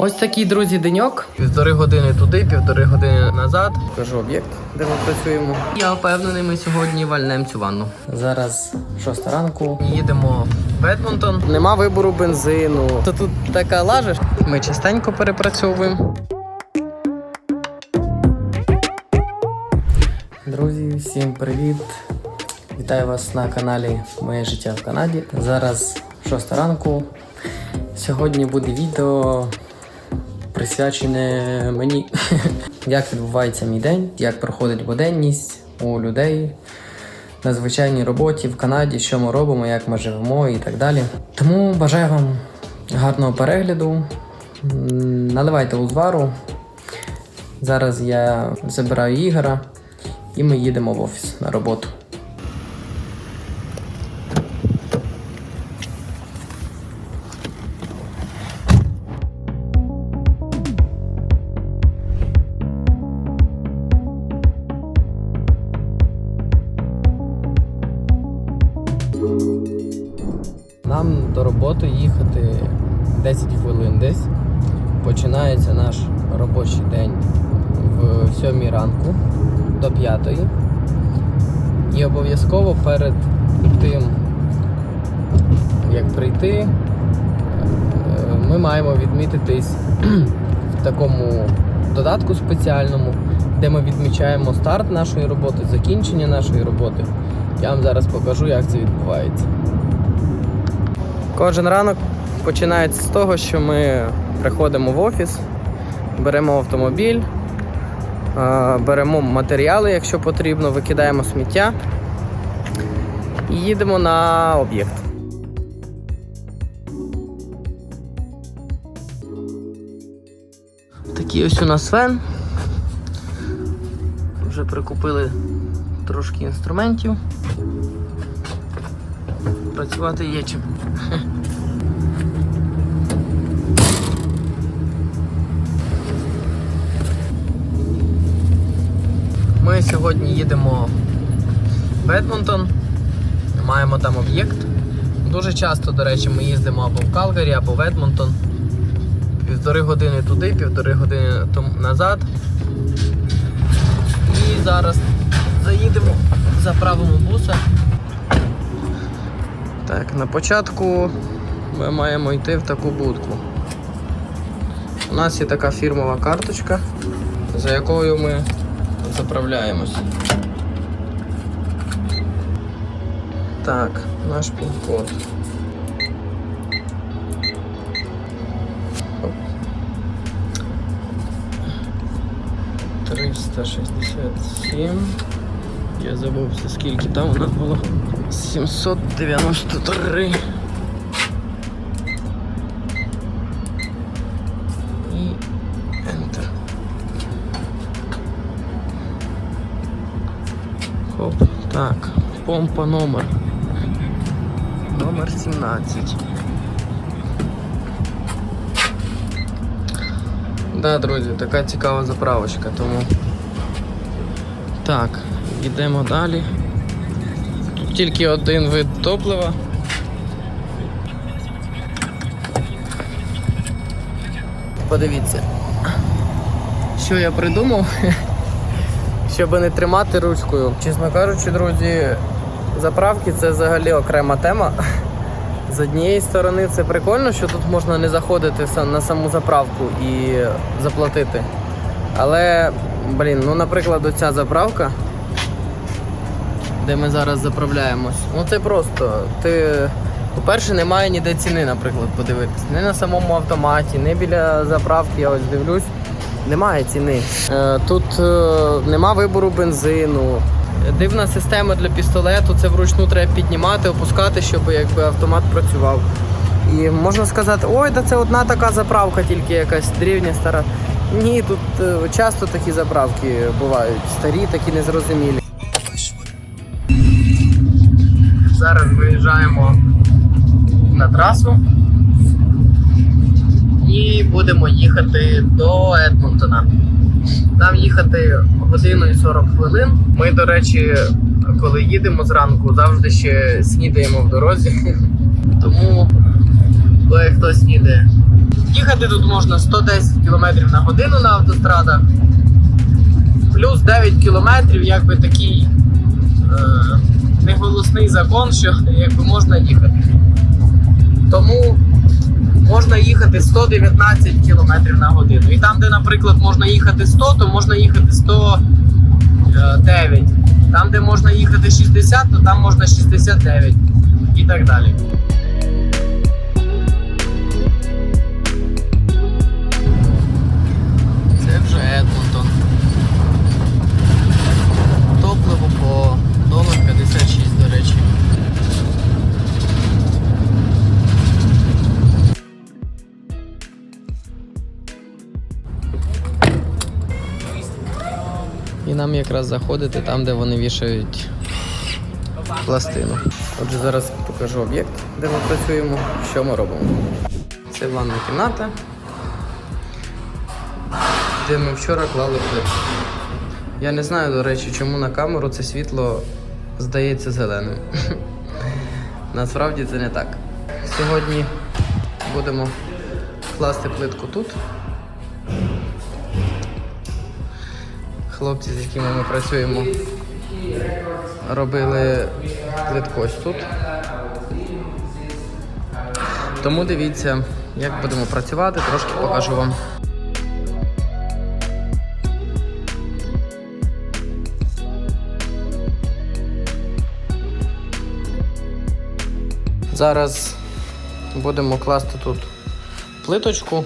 Ось такий, друзі, деньок. Півтори години туди, півтори години назад. Кажу об'єкт, де ми працюємо. Я впевнений, ми сьогодні вальнемо цю ванну. Зараз шоста ранку. Їдемо в Едмонтон. Нема вибору бензину. То тут така лажа. Ми частенько перепрацьовуємо. Друзі, всім привіт! Вітаю вас на каналі Моє життя в Канаді. Зараз 6 ранку. Сьогодні буде відео присвячене мені. як відбувається мій день, як проходить буденність у людей на звичайній роботі в Канаді, що ми робимо, як ми живемо і так далі. Тому бажаю вам гарного перегляду. Наливайте узвару. Зараз я забираю Ігора і ми їдемо в офіс на роботу. Ранку до 5. І обов'язково перед тим, як прийти, е, ми маємо відмітитись в такому додатку спеціальному, де ми відмічаємо старт нашої роботи, закінчення нашої роботи. Я вам зараз покажу, як це відбувається. Кожен ранок починається з того, що ми приходимо в офіс, беремо автомобіль, беремо матеріали, якщо потрібно, викидаємо сміття і їдемо на об'єкт. Такий ось у нас фен. Вже прикупили трошки інструментів. Працювати є чим. Ми сьогодні їдемо в Едмонтон. Маємо там об'єкт. Дуже часто, до речі, ми їздимо або в Калгарі, або в Едмонтон. Півтори години туди, півтори години назад. І зараз заїдемо, заправимо буса. Так, на початку ми маємо йти в таку будку. У нас є така фірмова карточка, за якою ми заправляємось. Так, наш пін-код. Оп. 367. Я забувся, скільки там у нас було. 793. Хоп. Так. Помпа номер. Номер 17. Да, друзі, така цікава заправочка, тому. Так, йдемо далі. Тут тільки один вид топлива. Подивіться, що я придумав, щоб не тримати ручкою. Чесно кажучи, друзі, заправки це взагалі окрема тема. З однієї сторони це прикольно, що тут можна не заходити на саму заправку і заплатити. Але, блін, ну, наприклад, оця заправка, де ми зараз заправляємось, ну це просто. Ти, по-перше, немає ніде ціни, наприклад, подивитись. Не на самому автоматі, не біля заправки, я ось дивлюсь. Немає ціни. Е, Тут е, нема вибору бензину. Дивна система для пістолету, це вручну треба піднімати, опускати, щоб якби автомат працював. І можна сказати, ой, та це одна така заправка, тільки якась древня стара. Ні, тут е, часто такі заправки бувають, старі, такі незрозумілі. Зараз виїжджаємо на трасу і будемо їхати до Едмонтона. Нам їхати годину і 40 хвилин. Ми, до речі, коли їдемо зранку, завжди ще снідаємо в дорозі. Тому коли хтось снідає. Їхати тут можна 110 км на годину на автострадах. Плюс 9 кілометрів, якби такий е, неголосний закон, що якби можна їхати. Тому можна їхати 119 км на годину. І там, де, наприклад, можна їхати 100, то можна їхати 109. Е, там, де можна їхати 60, то там можна 69 і так далі. Це вже Едлтон. Топливо по 1,56. І нам якраз заходити там, де вони вішають пластину. Отже, зараз покажу об'єкт, де ми працюємо, що ми робимо. Це ванна кімната, де ми вчора клали плитку. Я не знаю, до речі, чому на камеру це світло здається зеленим. Насправді це не так. Сьогодні будемо класти плитку тут. Хлопці, з якими ми працюємо, робили плитку ось тут. Тому дивіться, як будемо працювати, трошки покажу вам. Зараз будемо класти тут плиточку.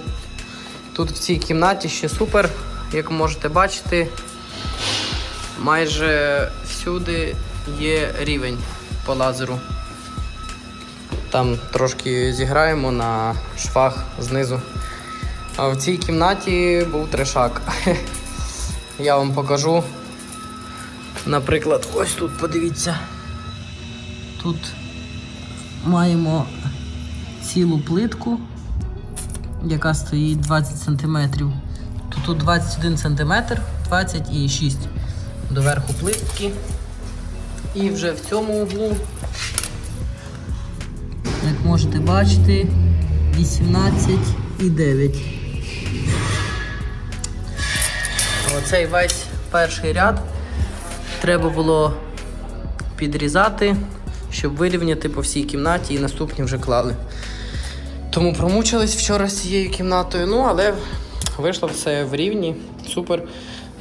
Тут в цій кімнаті ще супер, як можете бачити, майже всюди є рівень по лазеру. Там трошки зіграємо на швах знизу. А в цій кімнаті був трешак. Я вам покажу. Наприклад, ось тут подивіться. Тут маємо цілу плитку, яка стоїть 20 см. Тут, тут 21 см, 20 і 6 доверху плитки. І вже в цьому углу, як можете бачити, 18 і 9. Оцей весь перший ряд треба було підрізати, щоб вирівняти по всій кімнаті і наступні вже клали. Тому промучились вчора з цією кімнатою, ну але вийшло все в рівні. Супер.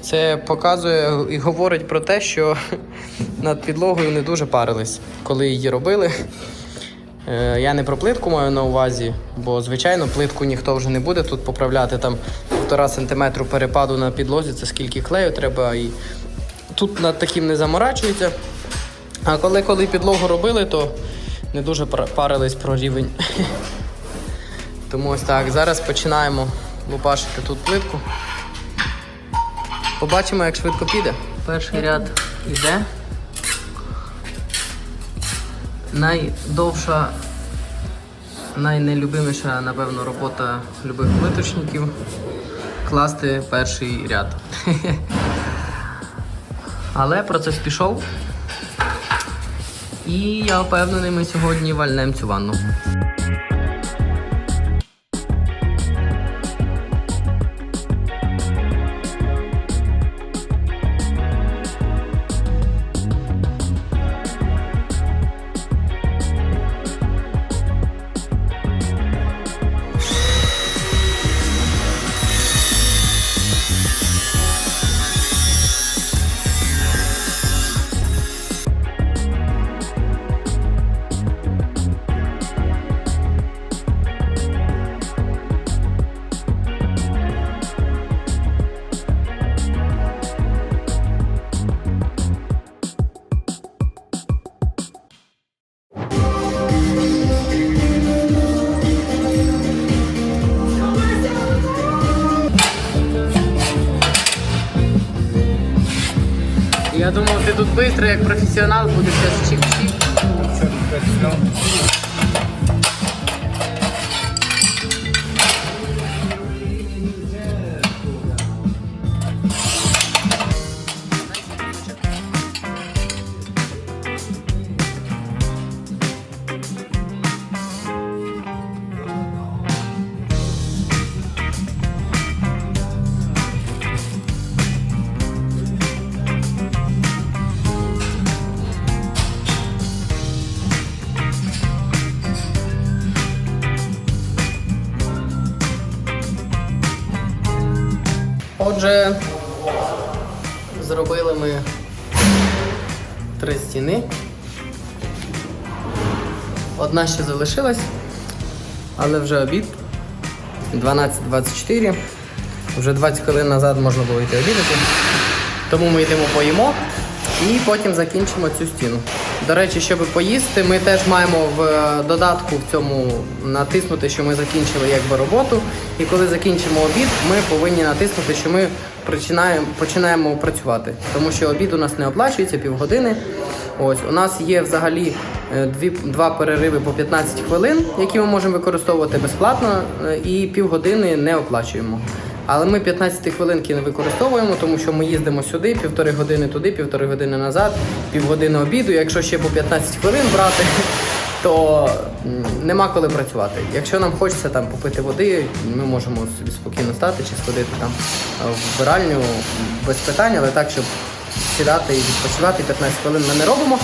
Це показує і говорить про те, що над підлогою не дуже парились, коли її робили. Е, Я не про плитку маю на увазі, бо звичайно плитку ніхто вже не буде тут поправляти. Там півтора сантиметру перепаду на підлозі, це скільки клею треба. І тут над таким не заморачується. А коли, коли підлогу робили, то не дуже парились про рівень. Тому ось так. Зараз починаємо лупашити тут плитку. Побачимо, як швидко піде. Перший ряд іде. Найдовша, найнелюбиміша, напевно, робота любих плиточників класти перший ряд. Але процес пішов. І я впевнений, ми сьогодні вальнемо цю ванну. Швидко, як професіонал, будеш зараз чик-чик. Одна ще залишилась, але вже обід. 12.24. Вже 20 хвилин назад можна було йти обідати. Тому ми йдемо поїмо і потім закінчимо цю стіну. До речі, щоб поїсти, ми теж маємо в е, додатку в цьому натиснути, що ми закінчили якби роботу. І коли закінчимо обід, ми повинні натиснути, що ми починаємо, починаємо працювати. Тому що обід у нас не оплачується півгодини. Ось у нас є взагалі е, дві, два перериви по 15 хвилин, які ми можемо використовувати безплатно, е, і півгодини не оплачуємо. Але ми 15 хвилинки не використовуємо, тому що ми їздимо сюди, півтори години туди, півтори години назад, півгодини обіду. Якщо ще по 15 хвилин брати, то нема коли працювати. Якщо нам хочеться там попити води, ми можемо собі спокійно стати чи сходити там в вбиральню без питань, але так, щоб сідати і відпочивати 15 хвилин ми не робимо.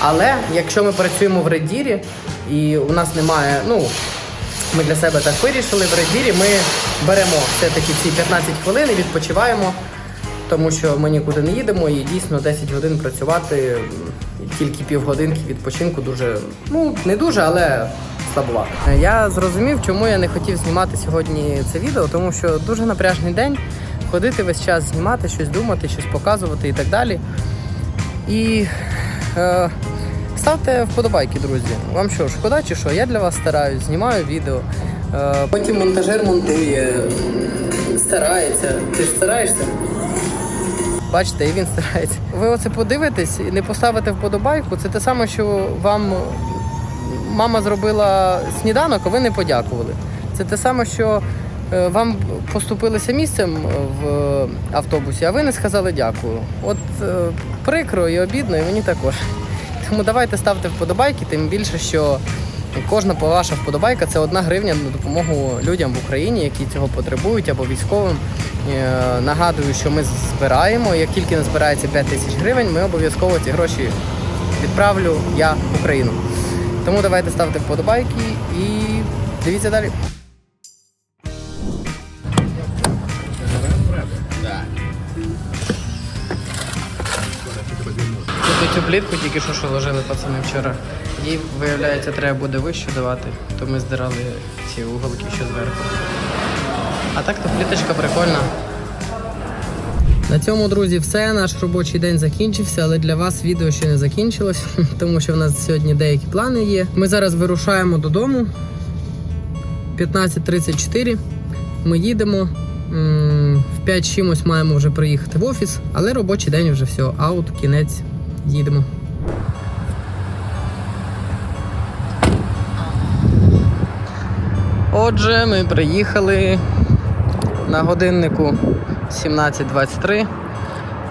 Але якщо ми працюємо в редірі і у нас немає, ну ми для себе так вирішили. В редірі ми беремо все-таки ці 15 хвилин і відпочиваємо, тому що ми нікуди не їдемо і дійсно 10 годин працювати, тільки півгодинки відпочинку дуже, ну не дуже, але слабувато. Я зрозумів, чому я не хотів знімати сьогодні це відео, тому що дуже напряжний день. Ходити весь час знімати, щось думати, щось показувати і так далі. І е, ставте вподобайки, друзі. Вам що, шкода чи що? Я для вас стараюсь, знімаю відео. Е, потім монтажер монтує, старається. Ти ж стараєшся? Бачите, і він старається. Ви оце подивитесь і не поставите вподобайку. Це те саме, що вам мама зробила сніданок, а ви не подякували. Це те саме, що вам поступилися місцем в автобусі, а ви не сказали дякую. От е, прикро і обідно, і мені також. Тому давайте ставте вподобайки, тим більше, що кожна ваша вподобайка це одна гривня на допомогу людям в Україні, які цього потребують, або військовим. Е, Нагадую, що ми збираємо. Як тільки назбирається 5 тисяч гривень, ми обов'язково ці гроші відправлю я в Україну. Тому давайте ставте вподобайки і дивіться далі. Цю плітку тільки що що ложили пацани вчора. Їй, виявляється, треба буде вище давати, то ми здирали ці уголки ще зверху. А так то пліточка прикольна. На цьому, друзі, все. Наш робочий день закінчився, але для вас відео ще не закінчилось, тому що в нас сьогодні деякі плани є. Ми зараз вирушаємо додому. 15.34. Ми їдемо. В 5 чимось маємо вже приїхати в офіс, але робочий день вже все. Аут, кінець, їдемо. Отже, ми приїхали на годиннику 17.23.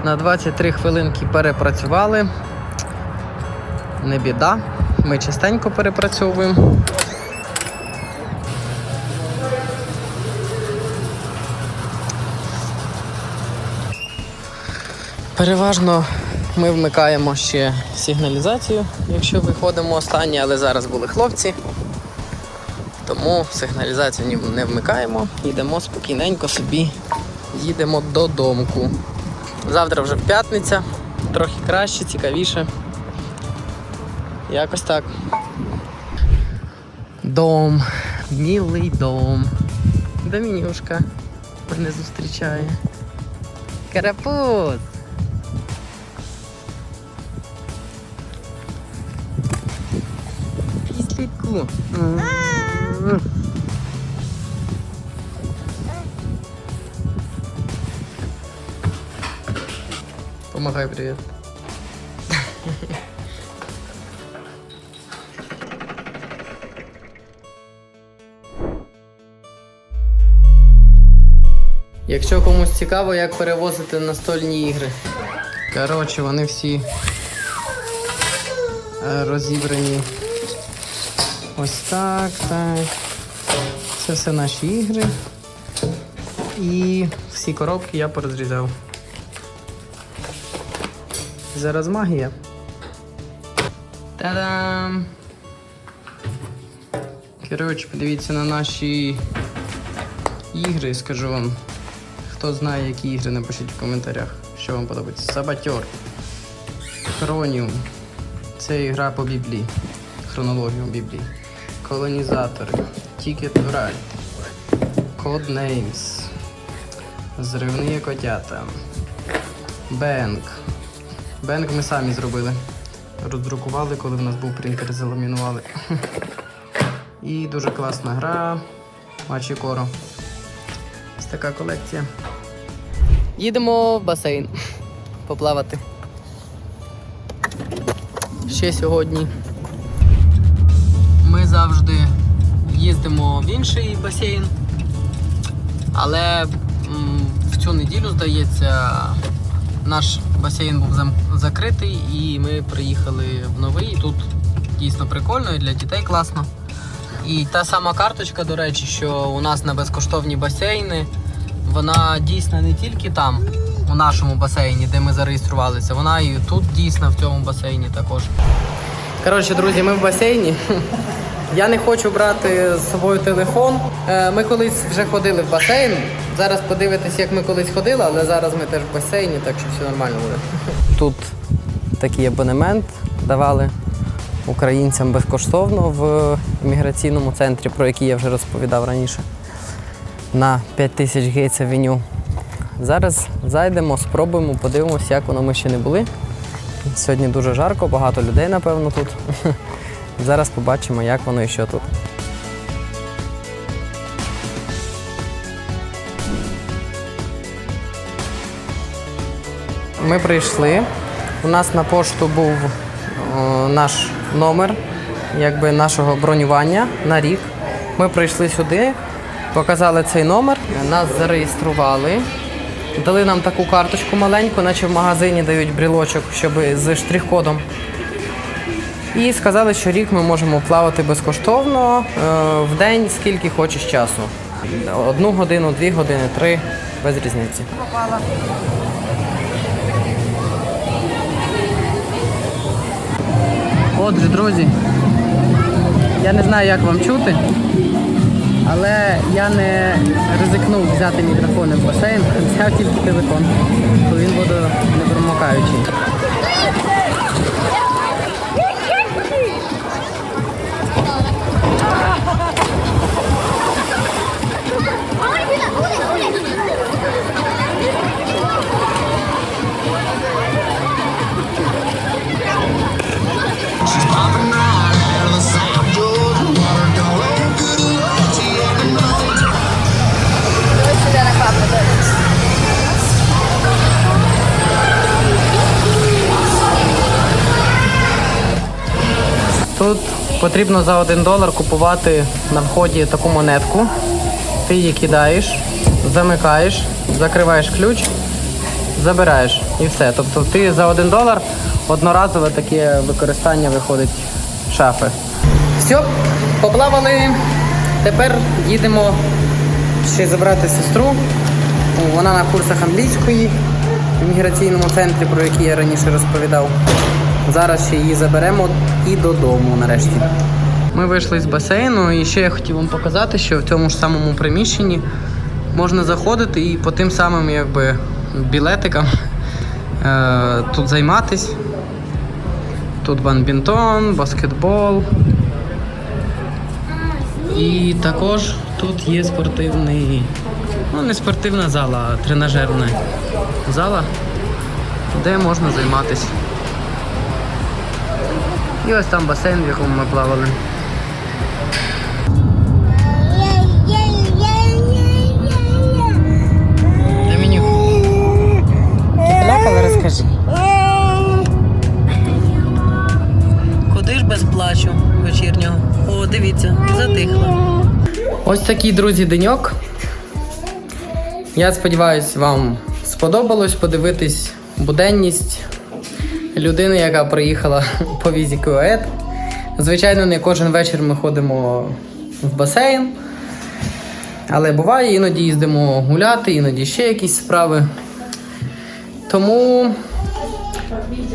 На 23 хвилинки перепрацювали. Не біда. Ми частенько перепрацьовуємо. Переважно ми вмикаємо ще сигналізацію, якщо виходимо останні, але зараз були хлопці. Тому сигналізацію не вмикаємо, йдемо спокійненько собі, їдемо додомку. Завтра вже п'ятниця, трохи краще, цікавіше. Якось так. Дом, милий дом. Домінюшка мене зустрічає. Карапуз! Післіку. Помагай, привет. Якщо комусь цікаво, як перевозити настольні ігри. Коротше, вони всі е, розібрані. Ось так, так. Це все наші ігри. І всі коробки я порозрізав. Зараз магія. Та-дам! Коротше, подивіться на наші ігри, скажу вам. Хто знає, які ігри, напишіть в коментарях, що вам подобається. Сабатьор. Хроніум. Це ігра по Біблії. Хронологію Біблії. Колонізатори. Ticket Ride. Codenames. Зривні котята. Бенк. Бенк ми самі зробили. Роздрукували, коли в нас був принтер, заламінували. І дуже класна гра. Мачікоро. Ось така колекція. Їдемо в басейн поплавати. Ще сьогодні. Завжди їздимо в інший басейн. Але в цю неділю, здається, наш басейн був закритий і ми приїхали в новий. Тут дійсно прикольно і для дітей класно. І та сама карточка, до речі, що у нас на безкоштовні басейни, вона дійсна не тільки там, у нашому басейні, де ми зареєструвалися, вона і тут дійсна в цьому басейні також. Коротше, друзі, ми в басейні. Я не хочу брати з собою телефон. Е, Ми колись вже ходили в басейн. Зараз подивитись, як ми колись ходили, але зараз ми теж в басейні, так що все нормально буде. Тут такий абонемент давали українцям безкоштовно в імміграційному центрі, про який я вже розповідав раніше. На 5000 гейтс авеню. Зараз зайдемо, спробуємо, подивимося, як воно ми ще не були. Сьогодні дуже жарко, багато людей, напевно, тут. Зараз побачимо, як воно і що тут. Ми прийшли. У нас на пошту був о, наш номер якби нашого бронювання на рік. Ми прийшли сюди, показали цей номер, нас зареєстрували. Дали нам таку карточку маленьку, наче в магазині дають брілочок, щоб з штрих-кодом. І сказали, що рік ми можемо плавати безкоштовно е, в день, скільки хочеш часу. Одну годину, дві години, три, без різниці. Отже, друзі, я не знаю, як вам чути, але я не ризикнув взяти мікрофон в басейн, взяв тільки телефон, бо він буде не потрібно за один долар купувати на вході таку монетку. Ти її кидаєш, замикаєш, закриваєш ключ, забираєш і все. Тобто ти за один долар одноразове таке використання виходить шафи. Все, поплавали. Тепер їдемо ще забрати сестру. Вона на курсах англійської в міграційному центрі, про який я раніше розповідав. Зараз ще її заберемо і додому нарешті. Ми вийшли з басейну і ще я хотів вам показати, що в цьому ж самому приміщенні можна заходити і по тим самим якби, білетикам е, тут займатись. Тут бадмінтон, баскетбол. І також тут є спортивний, ну не спортивна зала, а тренажерна зала, де можна займатися. І ось там басейн, в якому ми плавали. Ти плакала, розкажи. Куди ж без плачу вечірнього? О, дивіться, затихло. Ось такий, друзі, деньок. Я сподіваюся, вам сподобалось подивитись буденність людини, яка приїхала по візі КУЕД. Звичайно, не кожен вечір ми ходимо в басейн. Але буває, іноді їздимо гуляти, іноді ще якісь справи. Тому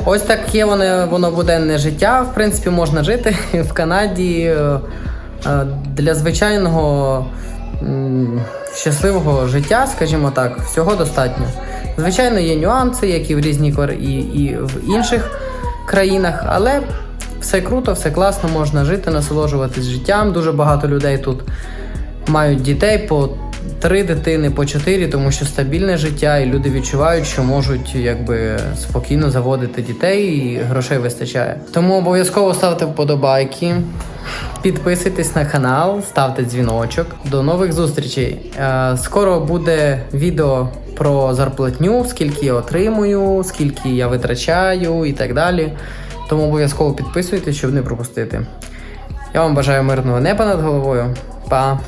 ось таке воно, воно буденне життя. В принципі, можна жити в Канаді. е, е, Для звичайного щасливого життя, скажімо так, всього достатньо. Звичайно, є нюанси, як і в різні і, і в інших країнах, але все круто, все класно, можна жити, насолоджуватись життям. Дуже багато людей тут мають дітей по три дитини, по чотири, тому що стабільне життя, і люди відчувають, що можуть якби спокійно заводити дітей і грошей вистачає. Тому обов'язково ставте вподобайки. Підписуйтесь на канал, ставте дзвіночок. До нових зустрічей. Е, Скоро буде відео про зарплатню, скільки я отримую, скільки я витрачаю і так далі. Тому обов'язково підписуйтесь, щоб не пропустити. Я вам бажаю мирного неба над головою. Па!